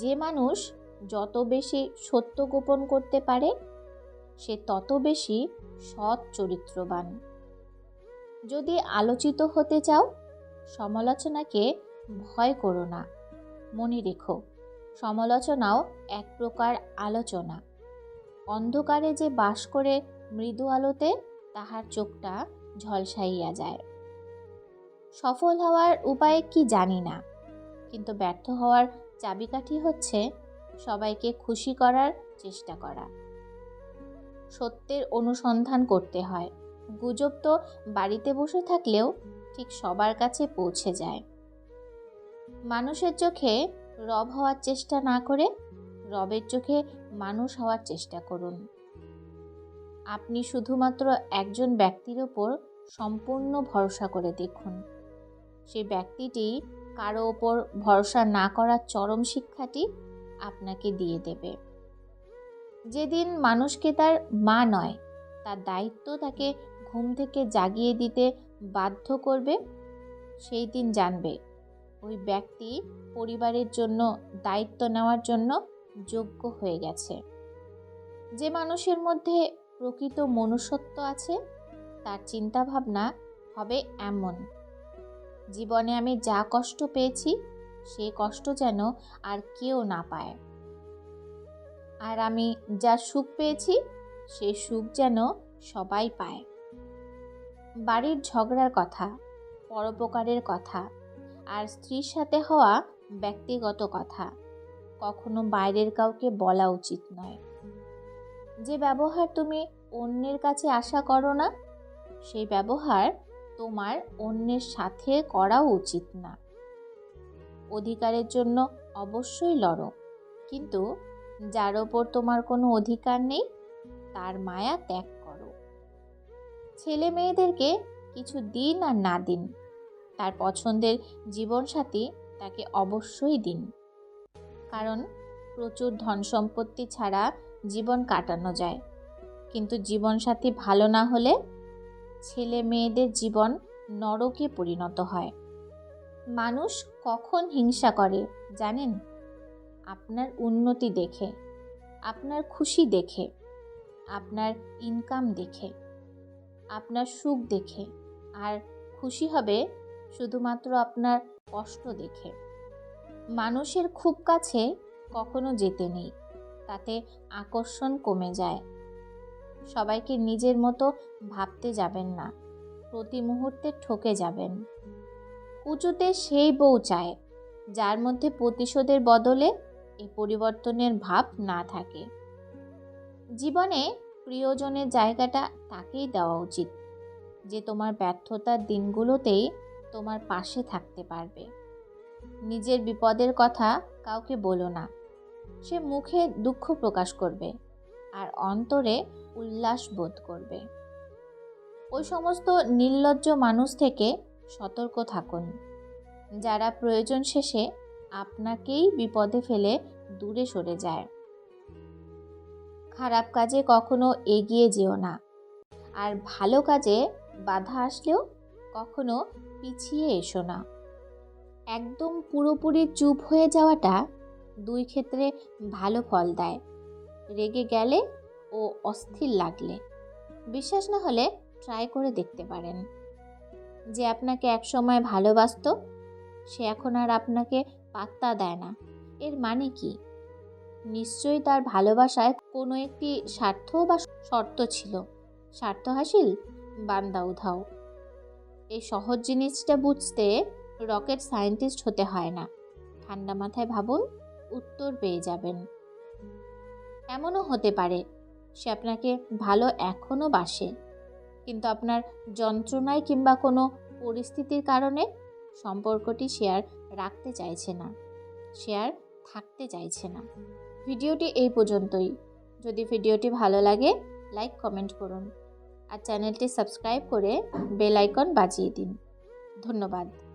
যে মানুষ যত বেশি সত্য গোপন করতে পারে, সে তত বেশি সৎ চরিত্রবান। যদি আলোচিত হতে চাও, সমালোচনাকে ভয় করো না। মনে রেখো, সমালোচনাও এক প্রকার আলোচনা। অন্ধকারে যে বাস করে মৃদু আলোতে, তাহার চোখটা ঝলসাইয়া যায়। সফল হওয়ার উপায় কি জানি না, কিন্তু ব্যর্থ হওয়ার চাবিকাঠি হচ্ছে সবাইকে খুশি করার চেষ্টা করা। সত্যের অনুসন্ধান করতে হয়। গুজব তো বাড়িতে বসে থাকলেও ঠিক সবার কাছে পৌঁছে যায়। মানুষের চোখে রব হওয়ার চেষ্টা না করে রবের চোখে মানুষ হওয়ার চেষ্টা করুন। আপনি শুধুমাত্র একজন ব্যক্তির ওপর সম্পূর্ণ ভরসা করে দেখুন। সেই ব্যক্তিটি কারও ওপর ভরসা না করার চরম শিক্ষাটি আপনাকে দিয়ে দেবে। যেদিন মানুষকে তার মা নয়, তার দায়িত্ব তাকে ঘুম থেকে জাগিয়ে দিতে বাধ্য করবে, সেই দিন জানবে। ওই ব্যক্তি পরিবারের জন্য, দায়িত্ব নেওয়ার জন্য যোগ্য হয়ে গেছে। যে মানুষের মধ্যে প্রকৃত মনুষ্যত্ব আছে, তার চিন্তাভাবনা হবে এমন। জীবনে আমি যা কষ্ট পেয়েছি, সে কষ্ট যেন আর কেউ না পায়। আর আমি যা সুখ পেয়েছি, সে সুখ যেন সবাই পায়। বাড়ির ঝগড়ার কথা, পরোপকারের কথা, আর স্ত্রীর সাথে হওয়া ব্যক্তিগত কথা, কখনো বাইরের কাউকে বলা উচিত নয়। যে ব্যবহার তুমি অন্যের কাছে আশা করো না, সেই ব্যবহার তোমার অন্যের সাথে করা উচিত না। অধিকারের জন্য অবশ্যই লড়ো, কিন্তু যার ওপর তোমার কোনো অধিকার নেই, তার মায়া ত্যাগ করো। ছেলে মেয়েদেরকে কিছু দিন আর না দিন, তার পছন্দের জীবনসাথী তাকে অবশ্যই দিন। কারণ প্রচুর ধন সম্পত্তি ছাড়া জীবন কাটানো যায়, কিন্তু জীবনসাথী ভালো না হলে ছেলে মেয়েদের জীবন নরকে পরিণত হয়। মানুষ কখন হিংসা করে জানেন? আপনার উন্নতি দেখে, আপনার খুশি দেখে, আপনার ইনকাম দেখে, আপনার সুখ দেখে, আর খুশি হবে শুধুমাত্র আপনার কষ্ট দেখে। মানুষের খুব কাছে কখনো যেতে নেই, তাতে আকর্ষণ কমে যায়। সবাইকে নিজের মতো ভাবতে যাবেন না। প্রতি মুহূর্তে ঠকে যাবেন। উঁচুতে সেই বউ চায়, যার মধ্যে প্রতিশোধের বদলে এই পরিবর্তনের ভাব না থাকে। জীবনে প্রিয়জনের জায়গাটা তাকেই দেওয়া উচিত, যে তোমার ব্যর্থতার দিনগুলোতেই তোমার পাশে থাকতে পারবে। নিজের বিপদের কথা কাউকে বলো না। সে মুখে দুঃখ প্রকাশ করবে। আর অন্তরে উল্লাস বোধ করবে। ওই সমস্ত নির্লজ্জ মানুষ থেকে সতর্ক থাকুন। যারা প্রয়োজন শেষে আপনাকেই বিপদে ফেলে দূরে সরে যায়। খারাপ কাজে কখনো এগিয়ে যেও না। আর ভালো কাজে বাধা আসলেও কখনো পিছিয়ে এসো না। একদম পুরোপুরি চুপ হয়ে যাওয়াটা দুই ক্ষেত্রে ভালো ফল দেয়। রেগে গেলে ও অস্থির লাগলে। বিশ্বাস না হলে ট্রাই করে দেখতে পারেন। যে আপনাকে একসময় ভালোবাসত, সে এখন আর আপনাকে পাত্তা দেয় না। এর মানে কি? নিশ্চয়ই তার ভালোবাসায় কোনো একটি স্বার্থ বা শর্ত ছিল। স্বার্থ হাসিল, বান্দা উধাও। এই সহজ জিনিসটা বুঝতে রকেট সায়েন্টিস্ট হতে হয় না। ঠান্ডা মাথায় ভাবুন, উত্তর পেয়ে যাবেন। এমনও হতে পারে সে আপনাকে ভালো এখনও বাসে। কিন্তু আপনার যন্ত্রণায় কিংবা কোনো পরিস্থিতির কারণে সম্পর্কটি শেয়ার রাখতে চাইছে না শেয়ার থাকতে চাইছে না। ভিডিওটি এই পর্যন্তই। যদি ভিডিওটি ভালো লাগে, লাইক, কমেন্ট করুন। আর চ্যানেলটি সাবস্ক্রাইব করে বেল আইকন বাজিয়ে দিন। ধন্যবাদ।